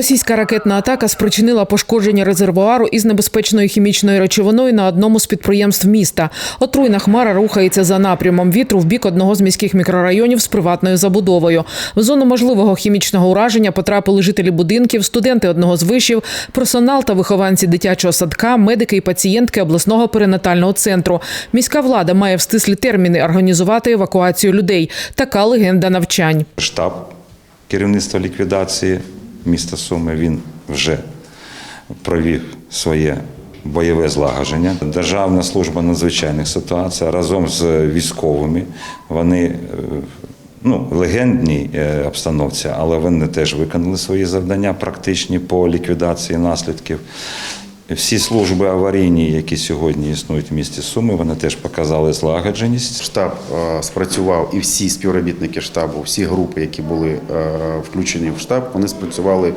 Російська ракетна атака спричинила пошкодження резервуару із небезпечною хімічною речовиною на одному з підприємств міста. Отруйна хмара рухається за напрямом вітру в бік одного з міських мікрорайонів з приватною забудовою. В зону можливого хімічного ураження потрапили жителі будинків, студенти одного з вишів, персонал та вихованці дитячого садка, медики і пацієнтки обласного перинатального центру. Міська влада має в стислі терміни організувати евакуацію людей. Така легенда навчань. штаб керівництва ліквідації міста Суми він вже провів своє бойове злагодження. Державна служба надзвичайних ситуацій разом з військовими. Вони е, ну, легендній е, обстановці, але вони теж виконали свої завдання практичні по ліквідації наслідків. Всі служби аварійні, які сьогодні існують в місті Суми, вони теж показали злагодженість. Штаб е, спрацював і всі співробітники штабу, всі групи, які були е, включені в штаб, вони спрацювали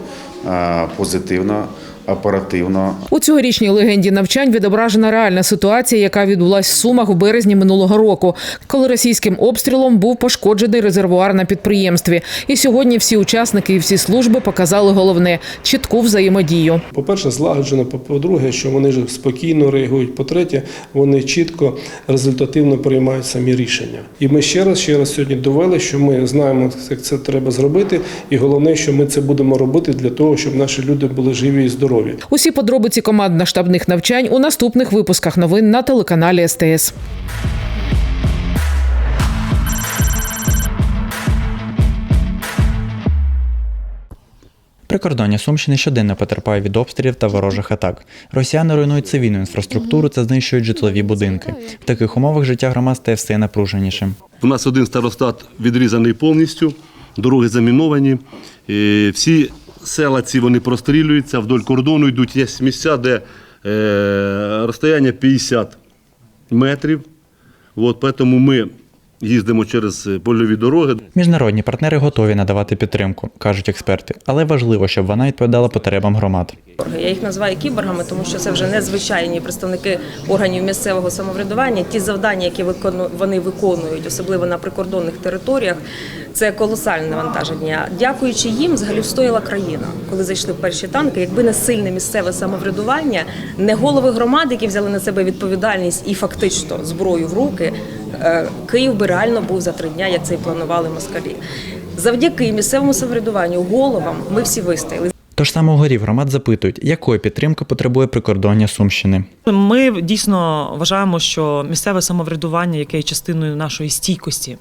е, позитивно, оперативно. У цьогорічній легенді навчань відображена реальна ситуація, яка відбулась в Сумах у березні минулого року, коли російським обстрілом був пошкоджений резервуар на підприємстві. І сьогодні всі учасники і всі служби показали головне чітку взаємодію. По-перше, злагоджено. По-друге, що вони ж спокійно реагують. По-третє, вони чітко, результативно приймають самі рішення. І ми ще раз, ще раз сьогодні довели, що ми знаємо, як це треба зробити. І головне, що ми це будемо робити для того, щоб наші люди були живі і здорові. Усі подробиці командно-штабних навчань у наступних випусках новин на телеканалі СТС. Прикордоння Сумщини щоденно потерпає від обстрілів та ворожих атак. Росіяни руйнують цивільну інфраструктуру та знищують житлові будинки. В таких умовах життя громад стає все напруженішим. У нас один старостат відрізаний повністю, дороги заміновані. Е, Всі села ці вони прострілюються, вдоль кордону йдуть. Є місця, де е, розстояння 50 метрів. От, тому ми їздимо через е, польові дороги. Міжнародні партнери готові надавати підтримку, кажуть експерти, але важливо, щоб вона відповідала потребам громад. Я їх називаю кіборгами, тому що це вже незвичайні представники органів місцевого самоврядування. Ті завдання, які вони виконують, особливо на прикордонних територіях, це колосальне навантаження. Дякуючи їм, взагалі встояла країна, коли зайшли перші танки. Якби не сильне місцеве самоврядування, не голови громад, які взяли на себе відповідальність і фактично зброю в руки, Київ би реально був за три дня, як це і планували москалі. Завдяки місцевому самоврядуванню, головам, ми всі вистояли. Тож саме угорів громад запитують, якої підтримки потребує прикордоння Сумщини. Ми дійсно вважаємо, що місцеве самоврядування, яке є частиною нашої стійкості,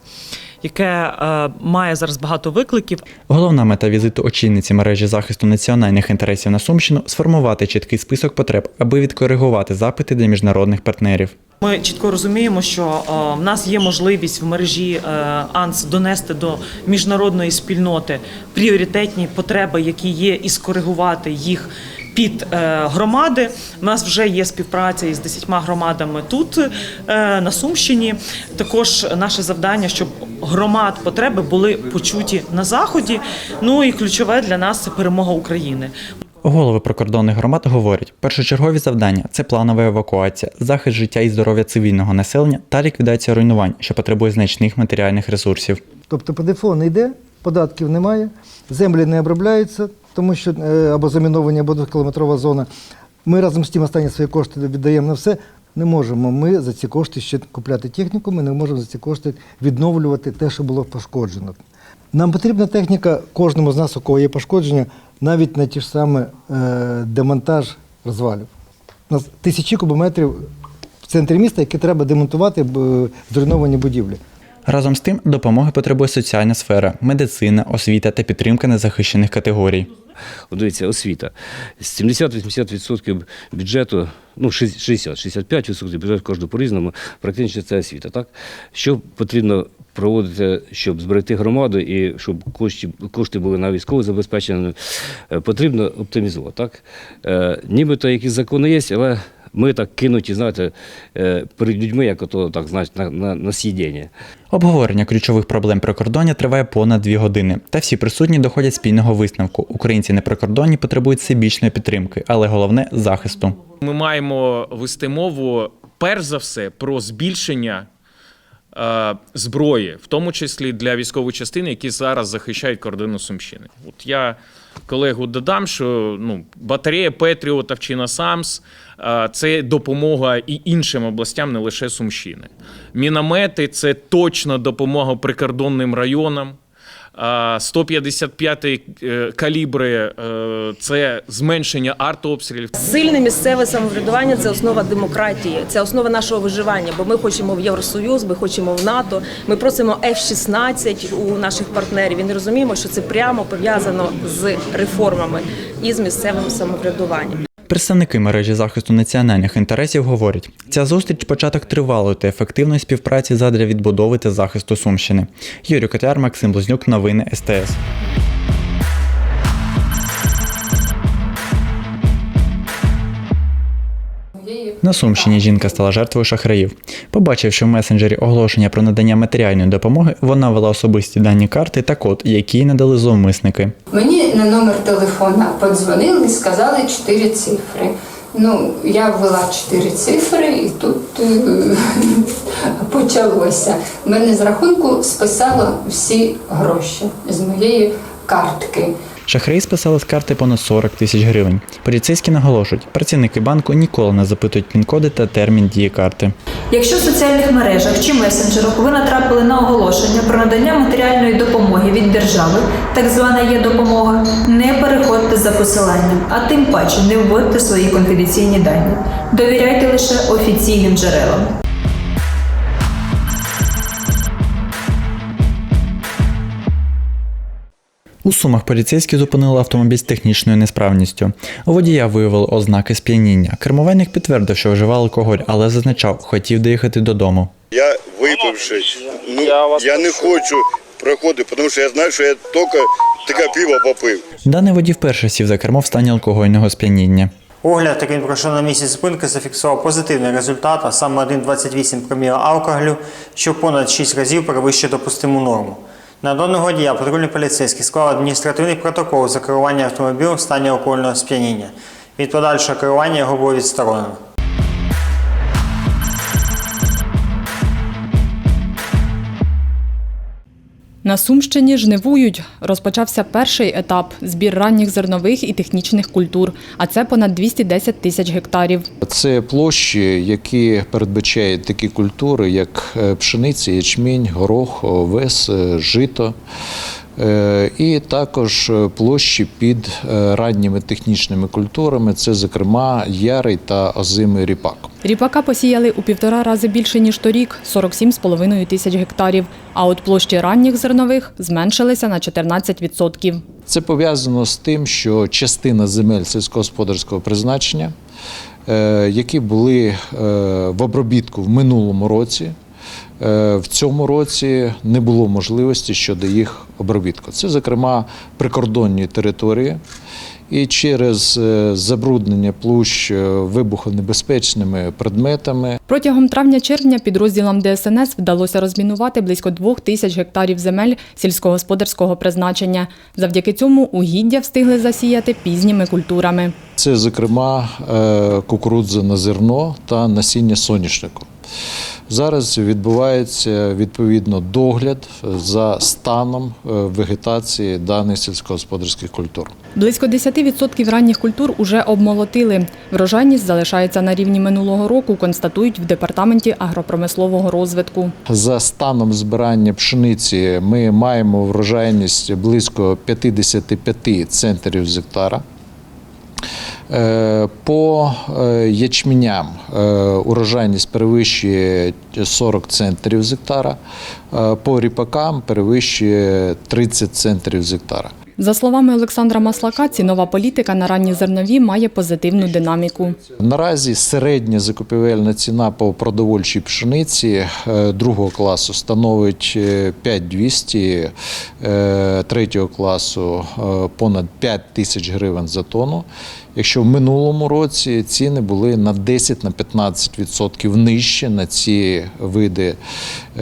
яке е, має зараз багато викликів, Головна мета візиту очільниці мережі захисту національних інтересів на Сумщину сформувати чіткий список потреб, аби відкоригувати запити для міжнародних партнерів. Ми чітко розуміємо, що е, в нас є можливість в мережі е, АНС донести до міжнародної спільноти пріоритетні потреби, які є, і скоригувати їх. Під е, громади у нас вже є співпраця із десятьма громадами тут на Сумщині. Також наше завдання, щоб громад потреби були почуті на заході. Ну і ключове для нас це перемога України. Голови прикордонних громад говорять, першочергові завдання це планова евакуація, захист життя і здоров'я цивільного населення та ліквідація руйнувань, що потребує значних матеріальних ресурсів. Тобто ПДФО не йде, податків немає, землі не обробляються, тому що е, або заміновані, або двокілометрова зона. Ми разом з тим останні свої кошти віддаємо на все. Не можемо ми за ці кошти ще купляти техніку, ми не можемо за ці кошти відновлювати те, що було пошкоджено. Нам потрібна техніка кожному з нас, у кого є пошкодження, навіть на ті ж саме е, демонтаж розвалів. У нас тисячі кубометрів в центрі міста, які треба демонтувати б, зруйновані будівлі. Разом з тим, допомоги потребує соціальна сфера, медицина, освіта та підтримка незахищених категорій. От дивіться, освіта. 70-80% бюджету, ну 60-65% бюджету кожного по-різному, практично це освіта. Так? Що потрібно проводити, щоб зберегти громаду і щоб кошти, кошти були на військове забезпечення, е, потрібно оптимізувати. Так? Е, Нібито якісь закони є, але ми так кинуті, знаєте, е, перед людьми, як ото, так, знаєте, на, на, на сидіння. Обговорення ключових проблем прикордоння триває понад дві години, та всі присутні доходять спільного висновку. Українці неприкордонні потребують всебічної підтримки, але головне захисту. Ми маємо вести мову перш за все про збільшення зброї, в тому числі для військової частини, які зараз захищають кордону Сумщини. От я колегу додам, що ну, батарея Петріотів чи Насамс е, це допомога і іншим областям, не лише Сумщини. Міномети це точно допомога прикордонним районам. А 155 е, калібри е, це зменшення артобстрілів. Сильне місцеве самоврядування це основа демократії, це основа нашого виживання. Бо ми хочемо в Євросоюз, ми хочемо в НАТО. Ми просимо F-16 у наших партнерів. І не розуміємо, що це прямо пов'язано з реформами і з місцевим самоврядуванням. Представники мережі захисту національних інтересів говорять, ця зустріч початок тривалої та ефективної співпраці задля відбудови та захисту Сумщини. Юрій Котяр, Максим Близнюк, новини СТС. На Сумщині жінка стала жертвою шахраїв. Побачивши в месенджері оголошення про надання матеріальної допомоги, вона ввела особисті дані карти та код, які надали зловмисники. Мені на номер телефона подзвонили сказали чотири цифри. Ну, я ввела чотири цифри, і тут е, почалося. Мене з рахунку списало всі гроші з моєї картки. Шахраї списали з карти понад 40 тисяч гривень. Поліцейські наголошують, працівники банку ніколи не запитують пін-коди та термін дії карти. Якщо в соціальних мережах чи месенджерах ви натрапили на оголошення про надання матеріальної допомоги від держави, так звана є допомога, не переходьте за посиланням, а тим паче не вводьте свої конфіденційні дані. Довіряйте лише офіційним джерелам. У Сумах поліцейські зупинили автомобіль з технічною несправністю. У водія виявили ознаки сп'яніння. Кермувальник підтвердив, що вживав алкоголь, але зазначав, хотів доїхати додому. Я випивши, ну я, не хочу проходити, тому що я знаю, що я тільки таке пиво попив. Даний водій вперше сів за кермо в стані алкогольного сп'яніння. Огляд, який пройшов на місці зупинки, зафіксував позитивний результат, а саме 1,28 проміла алкоголю, що понад 6 разів перевищує допустиму норму. На даного дня патрульний поліцейський склав адміністративний протокол за керування автомобілем в стані алкогольного сп'яніння. Від подальшого керування його було відсторонено. На Сумщині жнивують. Розпочався перший етап збір ранніх зернових і технічних культур, а це понад 210 тисяч гектарів. Це площі, які передбачають такі культури, як е, пшениця, ячмінь, горох, овес, е, жито. Е, І також е, площі під е, ранніми технічними культурами, це, зокрема, ярий та озимий ріпак. Ріпака посіяли у півтора рази більше, ніж торік – 47,5 тисяч гектарів. А от площі ранніх зернових зменшилися на 14%. Це пов'язано з тим, що частина земель сільськогосподарського призначення, які були в обробітку в минулому році, в цьому році не було можливості щодо їх обробітку. Це, зокрема, прикордонні території. І через е, забруднення площ е, вибухонебезпечними предметами Протягом травня-червня підрозділам ДСНС вдалося розмінувати близько двох тисяч гектарів земель сільськогосподарського призначення. Завдяки цьому угіддя встигли засіяти пізніми культурами. Це, зокрема, е, кукурудза на зерно та насіння соняшнику. Зараз відбувається відповідно догляд за станом е, вегетації даних сільськогосподарських культур. Близько 10% ранніх культур уже обмолотили. Врожайність залишається на рівні минулого року, констатують в департаменті агропромислового розвитку. За станом збирання пшениці ми маємо врожайність близько 55 центрів з гектара. Е, По е, ячменям е, урожайність перевищує 40 центрів з гектара, по ріпакам перевищує 30 центрів з гектара. За словами Олександра Маслака, цінова політика на ранні зернові має позитивну динаміку. Наразі середня закупівельна ціна по продовольчій пшениці другого класу становить е, 5200, е, третього класу понад 5 тисяч гривень за тонну. Якщо в минулому році ціни були на 10 на 15% нижче на ці види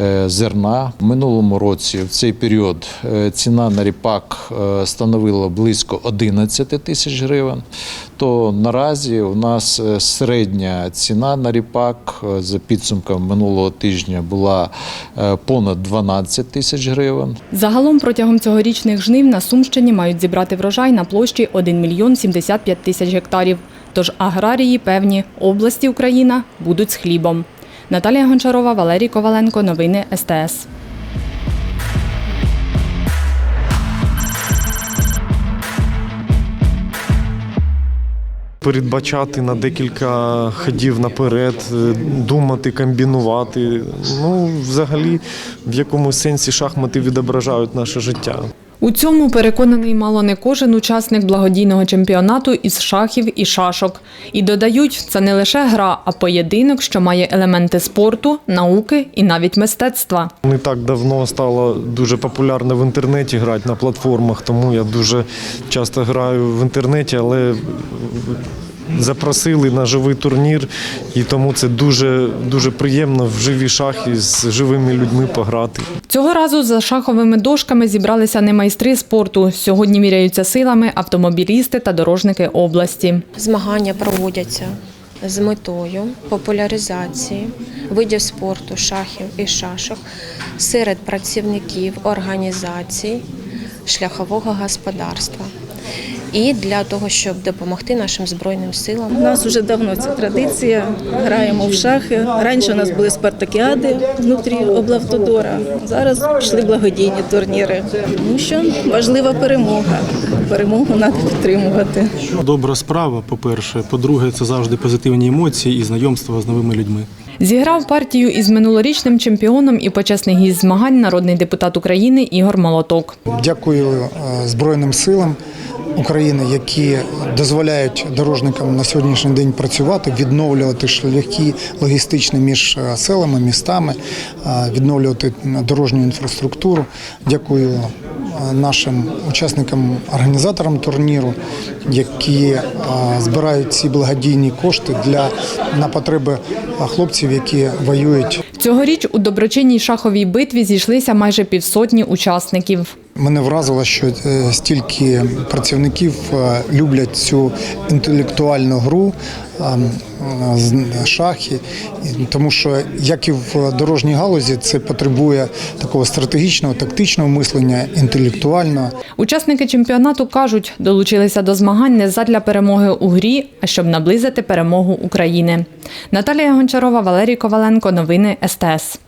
е, зерна. В минулому році в цей період е, ціна на ріпак е, становила близько 11 тисяч гривень. То наразі у нас середня ціна на ріпак за підсумком минулого тижня була понад 12 тисяч гривень. Загалом протягом цьогорічних жнив на Сумщині мають зібрати врожай на площі 1 мільйон 75 тисяч гектарів. Тож аграрії певні, області Україна будуть з хлібом. Наталія Гончарова, Валерій Коваленко. Новини СТС. передбачати на декілька ходів наперед, е, думати, комбінувати. Ну, взагалі, в якому сенсі шахмати відображають наше життя. У цьому переконаний мало не кожен учасник благодійного чемпіонату із шахів і шашок. І додають, це не лише гра, а поєдинок, що має елементи спорту, науки і навіть мистецтва. Не так давно стало дуже популярно в інтернеті грати на платформах, тому я дуже часто граю в інтернеті, але запросили на живий турнір, і тому це дуже, дуже приємно в живі шахи з живими людьми пограти. Цього разу за шаховими дошками зібралися не майстри спорту. Сьогодні міряються силами автомобілісти та дорожники області. Змагання проводяться з метою популяризації видів спорту, шахів і шашок серед працівників організацій шляхового господарства. І для того, щоб допомогти нашим збройним силам, У нас вже давно ця традиція. Граємо в шахи. Раніше у нас були спартакіади внутрі облавтодора. Зараз пішли благодійні турніри. Тому що важлива перемога. Перемогу треба підтримувати. Добра справа, по-перше. По-друге, це завжди позитивні емоції і знайомство з новими людьми. Зіграв партію із минулорічним чемпіоном і почесний гість змагань народний депутат України Ігор Молоток. Дякую е, Збройним силам України, які дозволяють дорожникам на сьогоднішній день працювати, відновлювати шляхи логістичні між е, селами, містами, е, відновлювати дорожню інфраструктуру. Дякую е, нашим учасникам, організаторам турніру, які збирають ці благодійні кошти для на потреби хлопців, які воюють. Цьогоріч у доброчинній шаховій битві зійшлися майже півсотні учасників. Мене вразило, що е, стільки працівників е, люблять цю інтелектуальну гру е, з- шахи, тому що як і в дорожній галузі, це потребує такого стратегічного, тактичного мислення, інтелектуального. Учасники чемпіонату кажуть, долучилися до змагань не задля перемоги у грі, а щоб наблизити перемогу України. Наталія Гончарова, Валерій Коваленко. Новини СТС.